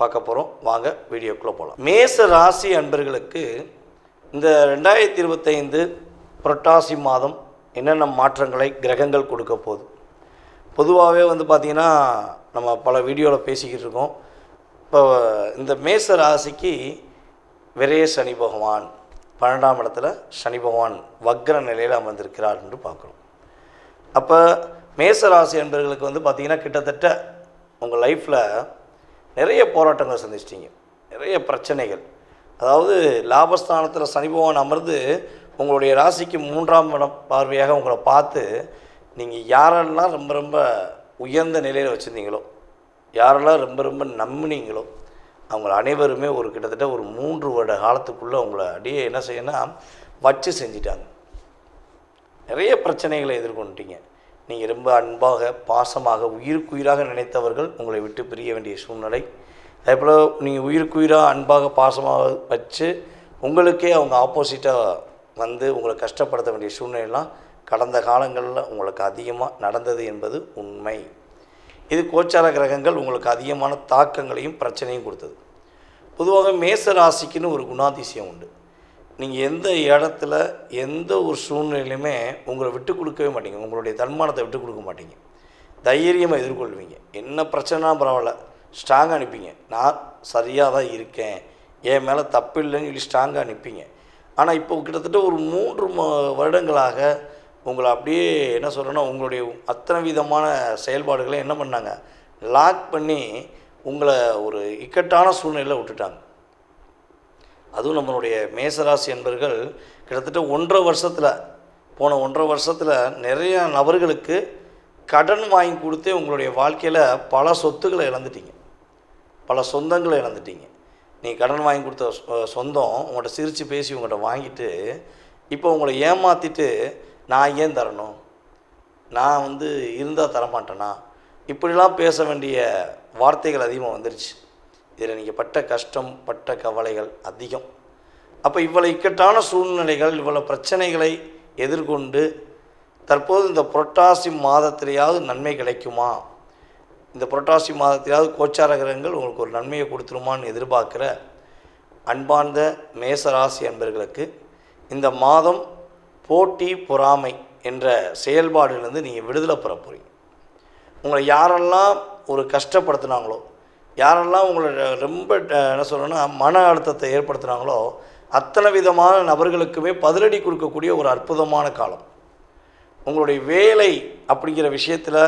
பார்க்க போகிறோம் வாங்க வீடியோக்குள்ளே போகலாம் மேச ராசி அன்பர்களுக்கு இந்த ரெண்டாயிரத்தி இருபத்தைந்து புரட்டாசி மாதம் என்னென்ன மாற்றங்களை கிரகங்கள் கொடுக்க போகுது? பொதுவாகவே வந்து பார்த்திங்கன்னா நம்ம பல வீடியோவில் பேசிக்கிட்டு இருக்கோம். இப்போ இந்த மேச ராசிக்கு விரைய சனி பகவான் பன்னெண்டாம் இடத்துல சனி பகவான் வக்ர நிலையில் அமர்ந்திருக்கிறார் என்று பார்க்குறோம். அப்போ மேச ராசி என்பவர்களுக்கு வந்து பார்த்திங்கன்னா கிட்டத்தட்ட உங்கள் லைஃப்பில் நிறைய போராட்டங்கள் சந்திச்சிட்டிங்க. நிறைய பிரச்சனைகள். அதாவது லாபஸ்தானத்தில் சனி பகவான் அமர்ந்து உங்களுடைய ராசிக்கு மூன்றாம் இடம் பார்வையாக உங்களை பார்த்து நீங்கள் யாரெல்லாம் ரொம்ப ரொம்ப உயர்ந்த நிலையில் வச்சுருந்தீங்களோ யாரெல்லாம் ரொம்ப ரொம்ப நம்பினீங்களோ அவங்க அனைவருமே ஒரு கிட்டத்தட்ட ஒரு மூன்று வருட காலத்துக்குள்ளே அவங்கள அப்படியே என்ன செய்யணும்னா வச்சு செஞ்சிட்டாங்க. நிறைய பிரச்சனைகளை எதிர்கொண்டுட்டீங்க. நீங்கள் ரொம்ப அன்பாக பாசமாக உயிருக்குயிராக நினைத்தவர்கள் உங்களை விட்டு பிரிய வேண்டிய சூழ்நிலை. அதே போல் நீங்கள் உயிருக்குயிராக அன்பாக பாசமாக வச்சு உங்களுக்கே அவங்க ஆப்போசிட்டாக வந்து உங்களை கஷ்டப்படுத்த வேண்டிய சூழ்நிலைலாம் கடந்த காலங்களில் உங்களுக்கு அதிகமாக நடந்தது என்பது உண்மை. இது கோச்சார கிரகங்கள் உங்களுக்கு அதிகமான தாக்கங்களையும் பிரச்சனையும் கொடுத்தது. பொதுவாக மேச ராசிக்குன்னு ஒரு குணாதிசயம் உண்டு. நீங்கள் எந்த இடத்துல எந்த ஒரு சூழ்நிலையுமே உங்களை விட்டு கொடுக்கவே மாட்டீங்க. உங்களுடைய தன்மானத்தை விட்டு கொடுக்க மாட்டீங்க. தைரியமாக எதிர்கொள்வீங்க. என்ன பிரச்சனைனா பரவாயில்ல. ஸ்ட்ராங்காக நிற்பீங்க நான் சரியாக தான் இருக்கேன். என் மேலே தப்பு இல்லைன்னு சொல்லி ஸ்ட்ராங்காக நிற்பீங்க ஆனால் இப்போ கிட்டத்தட்ட ஒரு மூன்று ம- வருடங்களாக உங்களை அப்படியே என்ன சொல்கிறேன்னா உங்களுடைய அத்தனை விதமான செயல்பாடுகளை என்ன பண்ணாங்க? லாக் பண்ணி உங்களை ஒரு இக்கட்டான சூழ்நிலையில் விட்டுட்டாங்க. அதுவும் நம்மளுடைய மேசராசி என்பர்கள் கிட்டத்தட்ட ஒன்றரை வருஷத்தில் போன ஒன்றரை வருஷத்தில் நிறைய நபர்களுக்கு கடன் வாங்கி கொடுத்தே உங்களுடைய வாழ்க்கையில் பல சொத்துக்களை இழந்துட்டீங்க. பல சொந்தங்களை இழந்துட்டீங்க. நீ கடன் வாங்கி கொடுத்த சொ- சொந்தம் உங்கள்கிட்ட சிரித்து பேசி உங்கள்கிட்ட வாங்கிட்டு இப்போ உங்களை ஏமாற்றிட்டு நான் ஏன் தரணும்? நான் வந்து இருந்தால் தரமாட்டேனா? இப்படிலாம் பேச வேண்டிய வார்த்தைகள் அதிகமாக வந்துருச்சு. இதில் நீங்கள் பட்ட கஷ்டம் பட்ட கவலைகள் அதிகம். அப்போ இவ்வளோ இக்கட்டான சூழ்நிலைகள் இவ்வளோ பிரச்சனைகளை எதிர்கொண்டு தற்போது இந்த புரட்டாசி மாதத்திலேயாவது நன்மை கிடைக்குமா? இந்த புரட்டாசி மாதத்திலேயாவது கோச்சார கிரகங்கள் உங்களுக்கு ஒரு நன்மையை கொடுத்துருமான்னு எதிர்பார்க்குற அன்பார்ந்த மேசராசி அன்பர்களுக்கு இந்த மாதம் போட்டி பொறாமை என்ற செயல்பாடுலேருந்து நீங்கள் விடுதலை பெற போகிறீங்க உங்களை யாரெல்லாம் ஒரு கஷ்டப்படுத்துனாங்களோ யாரெல்லாம் உங்களை ரொம்ப என்ன சொல்கிறேன்னா மன அழுத்தத்தை ஏற்படுத்துனாங்களோ அத்தனை விதமான நபர்களுக்குமே பதிலடி கொடுக்கக்கூடிய ஒரு அற்புதமான காலம். உங்களுடைய வேலை அப்படிங்கிற விஷயத்தில்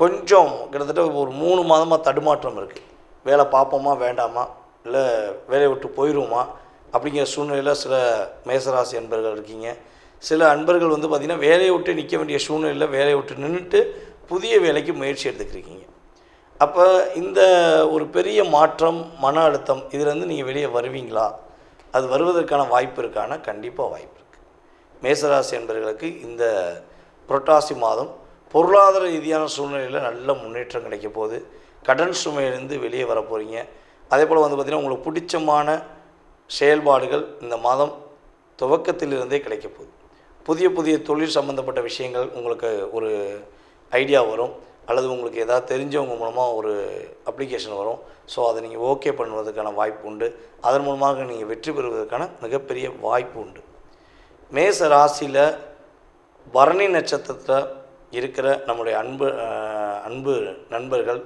கொஞ்சம் கிட்டத்தட்ட ஒரு மூணு மாதமாக தடுமாற்றம் இருக்குது வேலை பார்ப்போமா வேண்டாமா? இல்லை வேலையை விட்டு போயிடுவோமா அப்படிங்கிற சூழ்நிலையில் சில மேசராசி அன்பர்கள் இருக்கீங்க. சில அன்பர்கள் வந்து பார்த்திங்கன்னா வேலையை விட்டு நிற்க வேண்டிய சூழ்நிலையில் வேலையை விட்டு நின்றுட்டு புதிய வேலைக்கு முயற்சி எடுத்துக்கிருக்கீங்க அப்போ இந்த ஒரு பெரிய மாற்றம் மன அழுத்தம் இதுலேருந்து நீங்கள் வெளியே வருவீங்களா? அது வருவதற்கான வாய்ப்பு இருக்கான? கண்டிப்பாக வாய்ப்பு இருக்குது மேசராசி என்பவர்களுக்கு இந்த புரட்டாசி மாதம் பொருளாதார ரீதியான சூழ்நிலையில் நல்ல முன்னேற்றம் கிடைக்க போகுது. கடன் சுமையிலேருந்து வெளியே வர போகிறீங்க அதே போல் வந்து பார்த்திங்கன்னா உங்களுக்கு பிடிச்சமான செயல்பாடுகள் இந்த மாதம் துவக்கத்திலிருந்தே கிடைக்க போகுது. புதிய புதிய தொழில் சம்மந்தப்பட்ட விஷயங்கள் உங்களுக்கு ஒரு ஐடியா வரும். அல்லது உங்களுக்கு ஏதாவது தெரிஞ்சவங்க மூலமாக ஒரு அப்ளிகேஷன் வரும். ஸோ அதை நீங்கள் ஓகே பண்ணுவதற்கான வாய்ப்பு உண்டு. அதன் மூலமாக நீங்கள் வெற்றி பெறுவதற்கான மிகப்பெரிய வாய்ப்பு உண்டு. மேச ராசியில் பரணி நட்சத்திரத்தில் இருக்கிற நம்முடைய அன்பு அன்பு நண்பர்கள்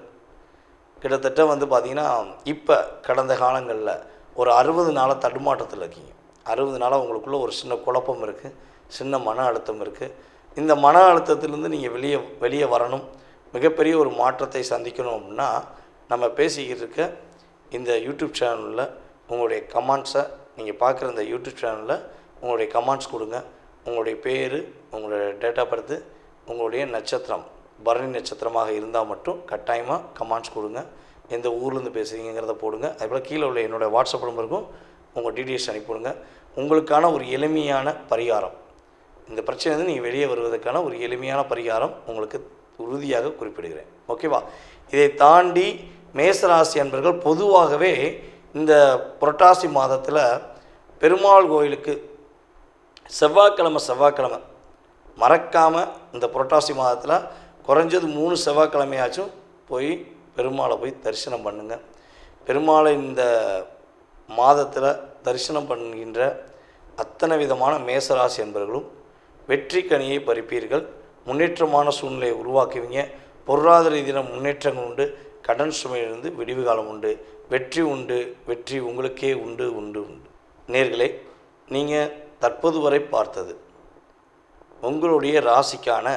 கிட்டத்தட்ட வந்து பார்த்திங்கன்னா இப்போ கடந்த காலங்களில் ஒரு அறுபது நாளாக தடுமாற்றத்தில் இருக்கீங்க. அறுபது நாளாக உங்களுக்குள்ளே ஒரு சின்ன குழப்பம் இருக்குது சின்ன மன அழுத்தம் இருக்குது இந்த மன அழுத்தத்திலேருந்து நீங்கள் வெளியே வெளியே வரணும். மிகப்பெரிய ஒரு மாற்றத்தை சந்திக்கணும் அப்படின்னா நம்ம பேசிக்கிட்டு இருக்க இந்த யூடியூப் சேனலில் உங்களுடைய கமெண்ட்ஸை நீங்கள் பார்க்குற இந்த யூடியூப் சேனலில் உங்களுடைய கமெண்ட்ஸ் கொடுங்க. உங்களுடைய பேர் உங்களுடைய டேட் ஆஃப் பர்த்து உங்களுடைய நட்சத்திரம் பரணி நட்சத்திரமாக இருந்தால் மட்டும் கட்டாயமாக கமெண்ட்ஸ் கொடுங்க. எந்த ஊர்லேருந்து பேசுகிறீங்கிறத போடுங்க. அதேபோல் கீழே உள்ள என்னோடய வாட்ஸ்அப் நம்பருக்கும் உங்கள் டீட்டெயில்ஸ் அனுப்பிவிடுங்க உங்களுக்கான ஒரு எளிமையான பரிகாரம். இந்த பிரச்சனையிலிருந்து நீங்கள் வெளியே வருவதற்கான ஒரு எளிமையான பரிகாரம் உங்களுக்கு உறுதியாக குறிப்பிடுகிறேன். ஓகேவா இதை தாண்டி மேசராசி அன்பர்கள் பொதுவாகவே இந்த புரட்டாசி மாதத்தில் பெருமாள் கோயிலுக்கு செவ்வாய்க்கிழமை செவ்வாய்க்கிழமை. மறக்காமல் இந்த புரட்டாசி மாதத்தில் குறைஞ்சது மூணு செவ்வாய்க்கிழமையாச்சும் போய் பெருமாளை போய் தரிசனம் பண்ணுங்கள் பெருமாளை இந்த மாதத்தில் தரிசனம் பண்ணுகின்ற அத்தனை விதமான மேசராசி என்பவர்களும் வெற்றி கனியை பறிப்பீர்கள். முன்னேற்றமான சூழ்நிலையை உருவாக்குவீங்க. பொருளாதார ரீதியான முன்னேற்றங்கள் உண்டு. கடன் சுமையிலிருந்து விடிவு காலம் உண்டு. வெற்றி உண்டு. வெற்றி உங்களுக்கே உண்டு உண்டு உண்டு. நேர்களே நீங்கள் தற்போது வரை பார்த்தது உங்களுடைய ராசிக்கான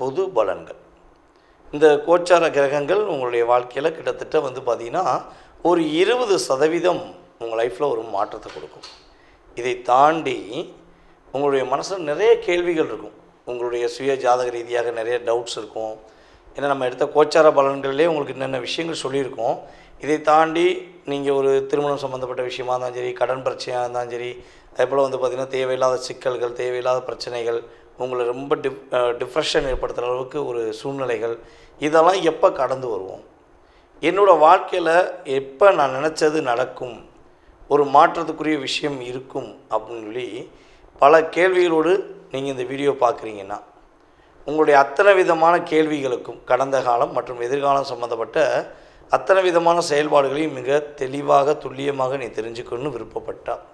பொது பலன்கள். இந்த கோச்சார கிரகங்கள் உங்களுடைய வாழ்க்கையில் கிட்டத்தட்ட வந்து பார்த்திங்கன்னா ஒரு இருபது சதவீதம் உங்கள் லைஃப்பில் ஒரு மாற்றத்தை கொடுக்கும். இதை தாண்டி உங்களுடைய மனசில் நிறைய கேள்விகள் இருக்கும். உங்களுடைய சுய ஜாதக ரீதியாக நிறைய டவுட்ஸ் இருக்கும். ஏன்னா நம்ம எடுத்த கோச்சார பலன்கள்லேயே உங்களுக்கு என்னென்ன விஷயங்கள் சொல்லியிருக்கோம் இதை தாண்டி நீங்கள் ஒரு திருமணம் சம்மந்தப்பட்ட விஷயமா இருந்தாலும் சரி கடன் பிரச்சனையாக இருந்தாலும் சரி அதே போல் வந்து பார்த்திங்கன்னா தேவையில்லாத சிக்கல்கள் தேவையில்லாத பிரச்சனைகள் உங்களை ரொம்ப டிப் டிப்ரெஷன் ஏற்படுத்துகிற அளவுக்கு ஒரு சூழ்நிலைகள் இதெல்லாம் எப்போ கடந்து வருவோம்? என்னோடய வாழ்க்கையில் எப்போ நான் நினச்சது நடக்கும்? ஒரு மாற்றத்துக்குரிய விஷயம் இருக்கும் அப்படின்னு சொல்லி பல கேள்விகளோடு நீங்கள் இந்த வீடியோ பார்க்குறீங்கன்னா உங்களுடைய அத்தனை விதமான கேள்விகளுக்கும் கடந்த காலம் மற்றும் எதிர்காலம் சம்மந்தப்பட்ட அத்தனை விதமான செயல்பாடுகளையும் மிக தெளிவாக துல்லியமாக நீ தெரிஞ்சுக்கணும்னு விருப்பப்பட்டால்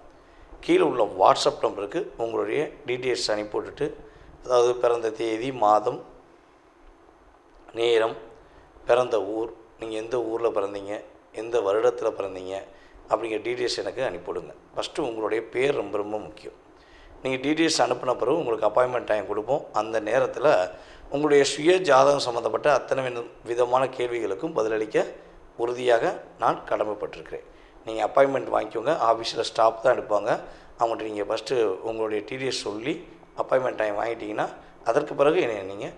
கீழே உள்ள வாட்ஸ்அப் நம்பருக்கு உங்களுடைய டீட்டெயில்ஸ் அனுப்பிவிட்டுட்டு அதாவது பிறந்த தேதி மாதம் நேரம் பிறந்த ஊர் நீங்கள் எந்த ஊரில் பிறந்தீங்க எந்த வருடத்தில் பிறந்தீங்க அப்படிங்கிற டீட்டெயில்ஸ் எனக்கு அனுப்பிவிடுங்க ஃபஸ்ட்டு உங்களுடைய பேர் ரொம்ப ரொம்ப முக்கியம். நீங்கள் டீட்டெயில்ஸ் அனுப்பின பிறகு உங்களுக்கு அப்பாயின்மெண்ட் டைம் கொடுப்போம். அந்த நேரத்தில் உங்களுடைய சுய ஜாதகம் சம்மந்தப்பட்ட அத்தனை வித- விதமான கேள்விகளுக்கும் பதிலளிக்க உறுதியாக நான் கடமைப்பட்டிருக்கிறேன். நீங்கள் அப்பாயின்மெண்ட் வாங்கிக்கோங்க. ஆஃபீஸில் ஸ்டாஃப் தான் எடுப்பாங்க. அவங்கள்ட்ட நீங்கள் ஃபஸ்ட்டு உங்களுடைய டீட்டெயில்ஸ் சொல்லி அப்பாயின்மெண்ட் டைம் வாங்கிட்டீங்கன்னா அதற்கு பிறகு என்னை நீங்கள்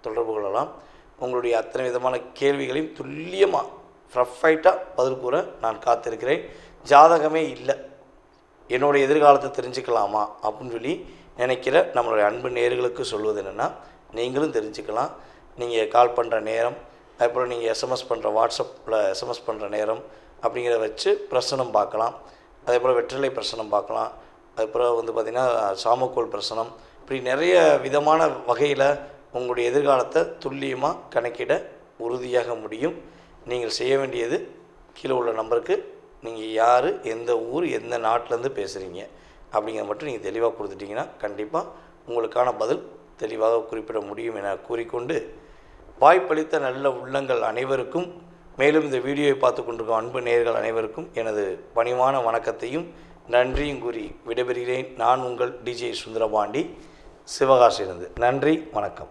தொடர்பு கொள்ளலாம். உங்களுடைய அத்தனை விதமான கேள்விகளையும் துல்லியமாக ஃப்ரஃபைட்டாக பதில் கூற நான் காத்திருக்கிறேன். ஜாதகமே இல்லை. என்னுடைய எதிர்காலத்தை தெரிஞ்சுக்கலாமா அப்படின்னு சொல்லி நினைக்கிற நம்மளுடைய அன்பு நேர்களுக்கு சொல்வது என்னென்னா நீங்களும் தெரிஞ்சுக்கலாம். நீங்கள் கால் பண்ணுற நேரம் அதுக்கப்புறம் நீங்கள் எஸ்எம்எஸ் பண்ணுற வாட்ஸ்அப்பில் எஸ்எம்எஸ் பண்ணுற நேரம் அப்படிங்கிறத வச்சு பிரசனம் பார்க்கலாம். அதே போல் வெற்றிலை பிரசனம் பார்க்கலாம். அதுக்கப்புறம் வந்து பார்த்திங்கன்னா சாமக்கோல் பிரசனம். இப்படி நிறைய விதமான வகையில் உங்களுடைய எதிர்காலத்தை துல்லியமாக கணக்கிட உறுதியாக முடியும். நீங்கள் செய்ய வேண்டியது கீழே உள்ள நம்பருக்கு நீங்கள் யார் எந்த ஊர் எந்த நாட்டிலேருந்து பேசுகிறீங்க அப்படிங்கிறத மட்டும் நீங்கள் தெளிவாக கொடுத்துட்டீங்கன்னா கண்டிப்பாக உங்களுக்கான பதில் தெளிவாக குறிப்பிட முடியும் என கூறிக்கொண்டு வாய்ப்பளித்த நல்ல உள்ளங்கள் அனைவருக்கும் மேலும் இந்த வீடியோவை பார்த்து கொண்டிருக்கும் அன்பு நேயர்கள் அனைவருக்கும் எனது பணிவான வணக்கத்தையும் நன்றியும் கூறி விடைபெறுகிறேன். நான் உங்கள் டிஜே சுந்தரபாண்டி சிவகாசியிலிருந்து. நன்றி வணக்கம்.